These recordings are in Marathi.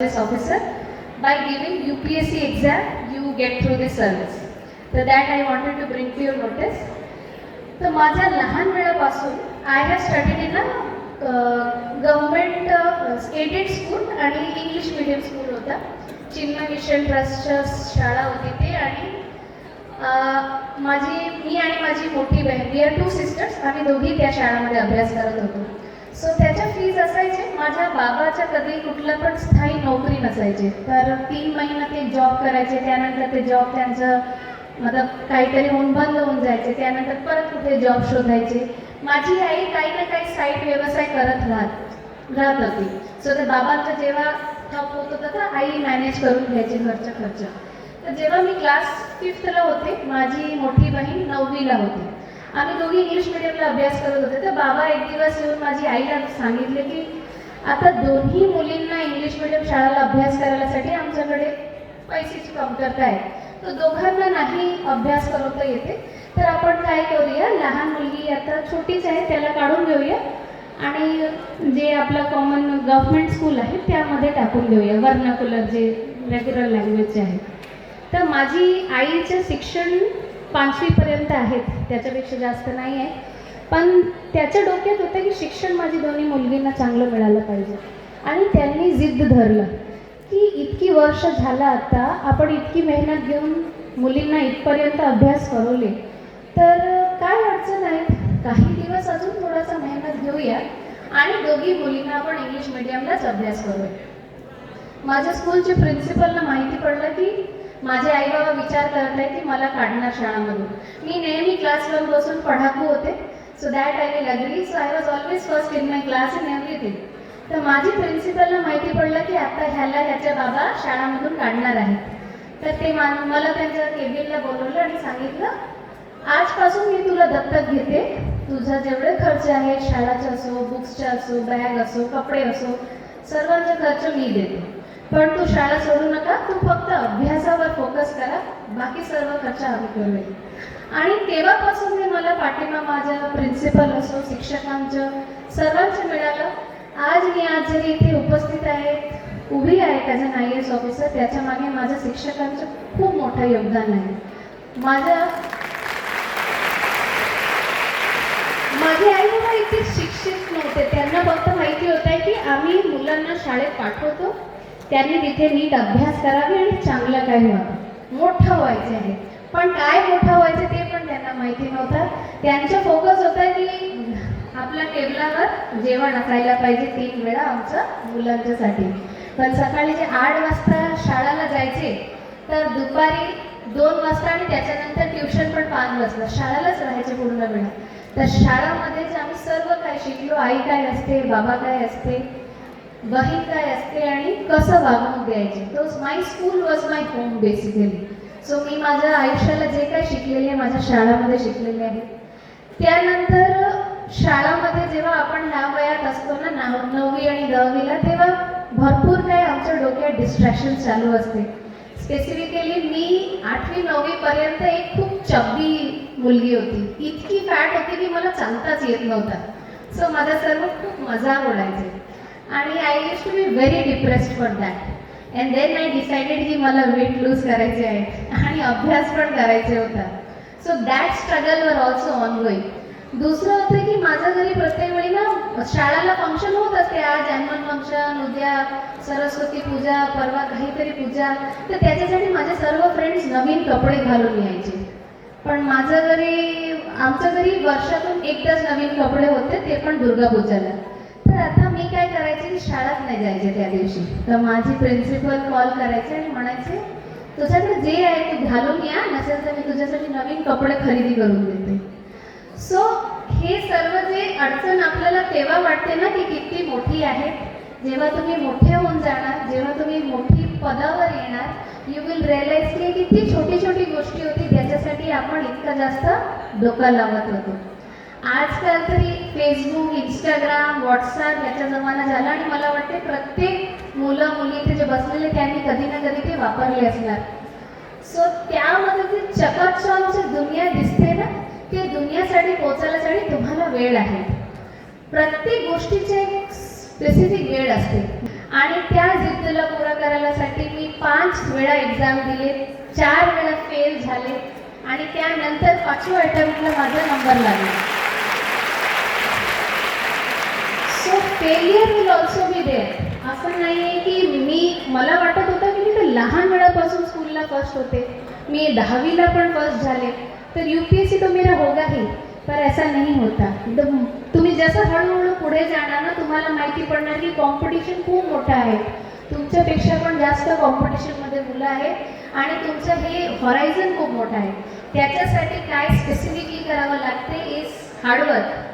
service officer. By giving UPSC exam, you get through this service. So that I wanted to bring to your notice. तर माझ्या लहान वेळापासून I have studied in a government aided school आणि इंग्लिश मिडियम स्कूल होता चिन्मय मिशन ट्रस्टच्या शाळा होती ते आणि uh, माझी मी आणि माझी मोठी बहीण वी आर टू सिस्टर्स आम्ही दोघी त्या शाळामध्ये अभ्यास करत होतो सो त्याच्या फीज असायचे. माझ्या बाबाच्या कधी कुठलं पण स्थायी नोकरी नसायची. तर तीन महिना ते जॉब करायचे त्यानंतर ते जॉब त्यांचं मतलब काहीतरी होऊन बंद होऊन जायचे. त्यानंतर परत कुठे जॉब शोधायचे. माझी आई काही ना काही साईट व्यवसाय करत राहत राहत होती. सो ते बाबांचं जेव्हा ठप होत होतं तर आई मॅनेज करून घ्यायची घरचा खर्च. तर जेव्हा मी क्लास फिफ्थला होते माझी मोठी बहीण नववीला होती. आम्ही दोघी इंग्लिश मिडियमला अभ्यास करत होते. तर बाबा एक दिवस येऊन माझी आईला सांगितले की आता दोन्ही मुलींना इंग्लिश मिडियम शाळेला अभ्यास करायसाठी आमच्याकडे पैशाची कमतरता आहे तर दोघांना नाही अभ्यास करवता येते. तर आपण काय करूया लहान मुलगी आता छोटीच आहे त्याला काढून घेऊया आणि जे आपलं कॉमन गव्हर्मेंट स्कूल आहे त्यामध्ये टाकून देऊया वर्नाकुलर जे रेग्युलर लँग्वेजचे आहे. तर माझी आईचं शिक्षण पाचवीपर्यंत आहेत त्याच्यापेक्षा जास्त नाही आहे पण त्याच्या डोक्यात होतं की शिक्षण माझी दोन्ही मुलगींना चांगलं मिळालं पाहिजे. आणि त्यांनी जिद्द धरलं की इतकी वर्ष झालं आता आपण इतकी मेहनत घेऊन मुलींना इथपर्यंत अभ्यास करवले तर काय अडचण आहे? काही दिवस अजून थोडासा मेहनत घेऊया आणि दोघी मुलींना आपण इंग्लिश मिडियमलाच अभ्यास करूया. माझ्या स्कूलचे प्रिन्सिपलला माहिती पडलं की माझे आई बाबा विचार करत आहे की मला काढणार शाळामधून. मी नेहमी क्लासवर बसून पढाकू होते. So that I will agree so I was always first in my class in everything तर माझी प्रिन्सिपलला माहिती पडलं की आता ह्याला ह्याच्या बाबा शाळामधून काढणार आहेत. तर ते मा मला त्यांच्या केबिनला बोलवलं आणि सांगितलं आजपासून मी तुला दत्तक घेते. तुझा जेवढे खर्च आहे शाळाचे असो बुक्सचे असो बॅग असो कपडे असो सर्वांचा खर्च मी देते. पण तू शाळा सोडू नका तू फक्त अभ्यासावर फोकस करा बाकी सर्व खर्च आम्ही करूया आणि तेव्हापासून मी मला पाठिंबा माझ्या प्रिन्सिपल असो शिक्षकांचं सर्वांचं मिळालं. आज मी आज जरी इथे उपस्थित आहे उभी आहे as an I S officer त्याच्यामागे माझ्या शिक्षकांचं खूप मोठं योगदान आहे. माझ्या माझे आई बाबा इथे शिक्षित नव्हते. त्यांना फक्त माहिती होतं की आम्ही मुलांना शाळेत पाठवतो त्यांनी तिथे नीट अभ्यास करावे आणि चांगलं काय व्हावं. मोठं व्हायचं आहे पण काय मोठं व्हायचं ते पण त्यांना माहिती नव्हतं. त्यांचा फोकस होता की आपल्या टेबलावर जेवण असायला पाहिजे तीन वेळा आमचं मुलांच्यासाठी. पण सकाळी जे आठ वाजता शाळेला जायचे तर दुपारी दोन वाजता आणि त्याच्यानंतर ट्युशन पण पाच वाजता. शाळेलाच राहायचे पूर्ण वेळा. तर शाळामध्येच आम्ही सर्व काय शिकलो आई काय असते बाबा काय असते बहीण काय असते आणि कसं वागणूक द्यायची? तोच my school was my home basically so मी माझ्या आयुष्याला जे काय शिकलेले आहे माझ्या शाळामध्ये शिकलेले आहे. त्यानंतर शाळामध्ये जेव्हा आपण ह्या वयात असतो ना नाव नववी आणि दहावीला तेव्हा भरपूर काय आमच्या डोक्यात डिस्ट्रॅक्शन चालू असते. स्पेसिफिकली मी आठवी नववीपर्यंत एक खूप चब्बी मुलगी होती. इतकी फॅट होती की मला चालताच येत नव्हता. सो माझा सर्व खूप मजा उडायचे. आणि I use to be very depressed for that and then I decided की मला वेट लूज करायचे आहे. आणि अभ्यास पण करायचे होता. So that struggle were also ongoing दुसरं होतं की माझं घरी प्रत्येक वेळी ना शाळेला फंक्शन होत असते. आज ॲन्युअल फंक्शन उद्या सरस्वती पूजा परवा काहीतरी पूजा. तर त्याच्यासाठी माझे सर्व फ्रेंड्स नवीन कपडे घालून यायचे. पण माझं घरी आमच्या घरी वर्षातून एकदाच नवीन कपडे होते ते पण दुर्गा पूजाला. मी करायचे नाही जायचे त्या दिवशी. तर माझी प्रिन्सिपल कॉल करायचे आणि म्हणायचे तुझ्याकडे जे आहे ते घालून या नसेल तर मी तुझ्यासाठी नवीन कपडे खरेदी करून देते. सो हे सर्व जे अडचण आपल्याला तेव्हा वाटते ना की किती मोठी आहे. जेव्हा तुम्ही मोठे होऊन जाणार जेव्हा तुम्ही मोठी पदावर येणार यू विल रिअलाइज की किती छोटी छोटी गोष्टी होती ज्याच्यासाठी आपण इतकं जास्त डोकं लावत होतो. आजकाल तरी फेसबुक इंस्टाग्राम व्हॉट्सअप याचा जमाना झाला आणि मला वाटते प्रत्येक मुलं मुली इथे जे बसलेले त्यांनी कधी ना कधी ते वापरले असणार. सो त्यामध्ये जे चकाचौकची दुनिया दिसते ना ते दुनियासाठी पोचायलासाठी तुम्हाला वेळ आहे. प्रत्येक गोष्टीचे एक स्पेसिफिक वेळ असते. आणि त्या जिद्दीला पुरा करायलासाठी मी पाच वेळा एक्झाम दिले चार वेळा फेल झाले आणि त्यानंतर पाचव्या अटेम्प्टला माझा नंबर लागला so failure will also be there असं नाही आहे की मी मला वाटत होतं की मी तर लहान वेळापासून स्कूलला फर्स्ट होते. मी दहावीला पण फर्स्ट झाले. तर यू पी एस सी तो मेरा होगा ही. पर ऐसा नाही होता. तुम्ही जसं हळूहळू पुढे जाणार ना तुम्हाला माहिती पडणार की कॉम्पिटिशन खूप मोठं आहे. तुमच्यापेक्षा पण जास्त कॉम्पिटिशनमध्ये मुलं आहेत. आणि तुमचं हे हॉरायझन खूप मोठं आहे. त्याच्यासाठी काय स्पेसिफिकली करावं लागते इज हार्डवर्क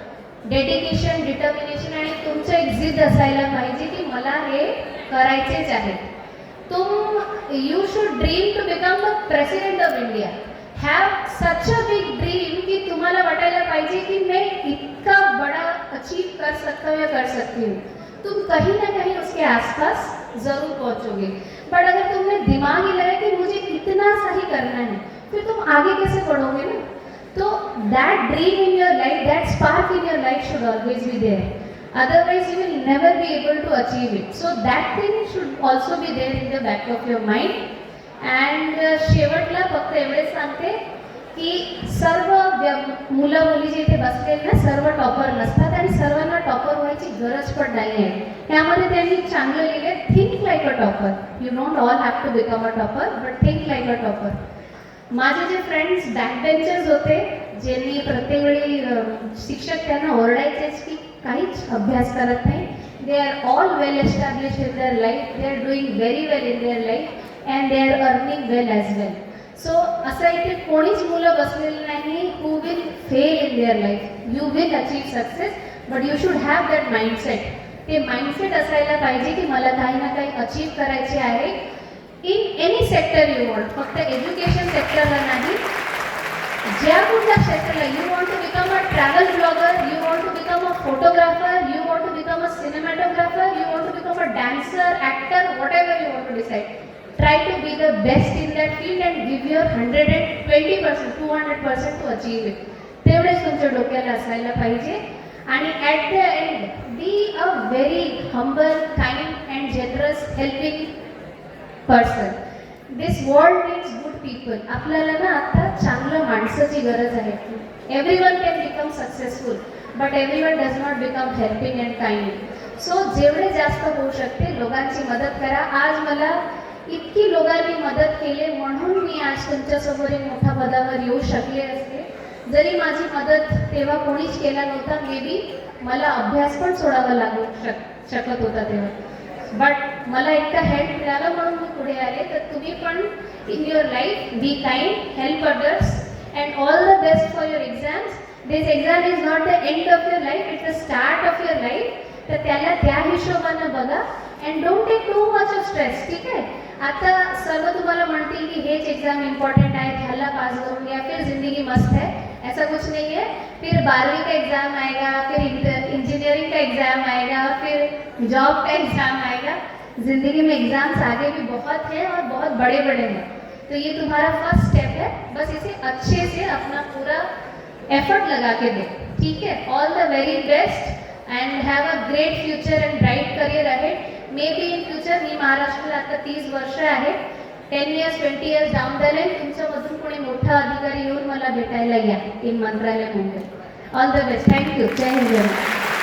डेडिकेशन डिटर्मिनेशन आणि तुमचं एक जिद्द असायला पाहिजे की मला हे करायचेच आहे. तुम you should dream to become the president of India have such a big dream की तुम्हाला वाटायला पाहिजे की मैं इतना बड़ा अचीव कर सकता हूँ या कर सकती हूँ तुम कहीं ना कहीं उसके आसपास जरूर पहुंचोगे. बट अगर तुमने दिमाग ही लगाया कि मुझे इतना सही करना है फिर तुम आगे कैसे बढ़ोगे ना? So that dream in your life, that spark in your life should always be there. otherwise you will never be able to achieve it. So that thing should also be there in the back of your mind. And uh, शेवटला फक्त एवढेच सांगते की सर्व मुलं मुली जे इथे बसलेले ना सर्व टॉपर नसतात आणि सर्वांना टॉपर व्हायची गरज पण नाही आहे त्यामध्ये त्यांनी चांगलं लिहिले think like a topper you don't all have to become a topper but think like a topper माझे जे फ्रेंड्स बॅकबेंचर्स होते ज्यांनी प्रत्येक वेळी शिक्षक त्यांना ओरडायचेच की काहीच अभ्यास करत नाही. They are all well establish in their life they are doing very well in their life and they are earning well as well so असं इथे कोणीच मुलं बसलेलं नाही. Who will fail in their life you will achieve success but you should have that mindset ते माइंडसेट असायला पाहिजे की मला काही ना काही अचीव करायचे आहे. In any sector you want फक्त एज्युकेशन सेक्टरला नाही. ज्या कुठल्या क्षेत्राला you want to become a travel blogger you want to become a photographer you want to become a cinematographer you want to become a dancer actor whatever you want to decide try to be the best in that field and give your 120 percent to hundred percent to achieve it तेवढेच तुमच्या डोक्याला असायला पाहिजे. आणि at the end be a very humble kind and generous helping person this world needs good people आपल्याला ना आता चांगलं माणसाची गरज आहे. Everyone can become successful but everyone does not become helping and kind so जेवढे जास्त होऊ शकते लोकांची मदत करा. आज मला इतकी लोकांनी मदत केली म्हणून मी आज तुमच्यासमोर एक मोठ्या पदावर येऊ शकले असते. जरी माझी मदत तेव्हा कोणीच केला नव्हता मे बी मला अभ्यास पण सोडावा लागू शक शकत होता तेव्हा. बट मला इतका हेल्प मिळाला म्हणून मी पुढे आले. तर तुम्ही पण in your life be kind help others and all the best for your exams this exam is not the end of your life it's the start of your life तर त्याला त्या हिशोबानं बघा. And don't take too much of stress ठीक आहे? आता सर्व तुम्हाला म्हणतील की हेच एक्झाम इम्पॉर्टंट आहे ह्याला पास करून या फिर जिंदगी मस्त है ऐसा कुछ नहीं है. फिर बारहवीं का एग्जाम आएगा फिर इंजीनियरिंग का एग्जाम आएगा फिर जॉब का एग्जाम आएगा. जिंदगी में एग्जाम्स आगे भी बहुत हैं और बहुत बड़े बड़े हैं। तो ये तुम्हारा फर्स्ट स्टेप है। बस इसे अच्छे से अपना पूरा एफर्ट लगा के दे। ठीक है? All the very best and have a great future and bright career आहे मे बी इन फ्युचर मी महाराष्ट्राला आता तीस वर्ष आहे. Ten years twenty years down the line तुमच्यामधून कोणी मोठा अधिकारी येऊन मला भेटायला या. In Mantralaya Mumbai all the best thank you Jai Hind.